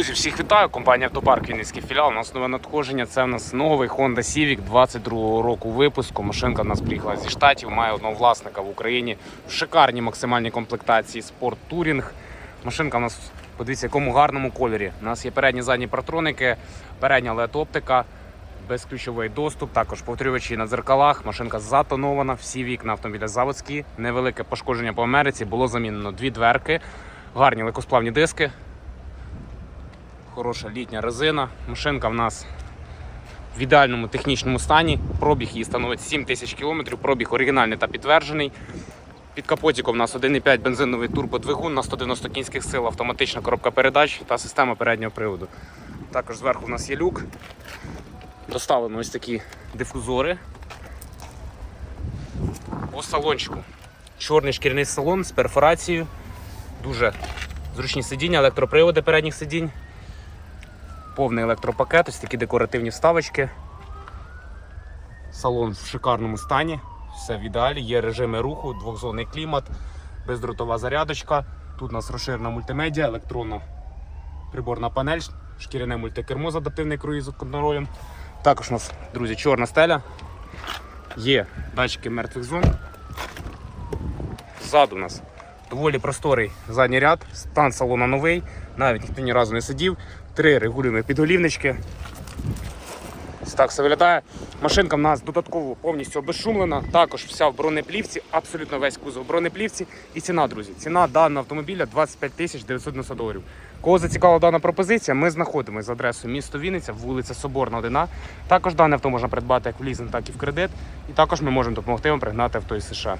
Друзі, всіх вітаю. Компанія Автопарк Вінницький філіал. У нас нове надходження. Це в нас новий Honda Civic 22 року випуску. Машинка в нас приїхала зі штатів, має одного власника в Україні. В шикарній максимальній комплектації Sport Touring. Машинка в нас, подивіться, якому гарному кольорі. У нас є передні задні партроники, передня led оптика, безключовий доступ, також повторювачі на дзеркалах. Машинка затонована, всі вікна автомобіля заводські. Невелике пошкодження по Америці. Було замінено дві дверки, гарні легкосплавні диски. Хороша літня резина. Машинка в нас в ідеальному технічному стані. Пробіг її становить 7 тисяч кілометрів. Пробіг оригінальний та підтверджений. Під капотиком у нас 1,5 бензиновий турбодвигун на 190 кінських сил, автоматична коробка передач та система переднього приводу. Також зверху у нас є люк. Доставлено ось такі дифузори. По салончику. Чорний шкіряний салон з перфорацією. Дуже зручні сидіння, електроприводи передніх сидінь. Повний електропакет, ось такі декоративні вставочки. Салон в шикарному стані, все в ідеалі, є режими руху, двохзонний клімат, бездротова зарядочка. Тут у нас розширена мультимедіа, електронна приборна панель, шкіряне мультикермо з адаптивним круїзом контролем. Також у нас, друзі, чорна стеля. Є датчики мертвих зон. Ззаду у нас доволі просторий задній ряд, стан салона новий, навіть ніхто ні разу не сидів. Три регулюємо підголівнички. Так все виглядає. Машинка в нас додатково повністю обезшумлена. Також вся в бронеплівці, абсолютно весь кузов в бронеплівці. І ціна, друзі. Ціна даного автомобіля 25 тисяч 990 доларів. Кого зацікавила дана пропозиція, ми знаходимося за адресою місто Вінниця, вулиця Соборна 1. Також дане авто можна придбати як в лізинг, так і в кредит. І також ми можемо допомогти вам пригнати авто із США.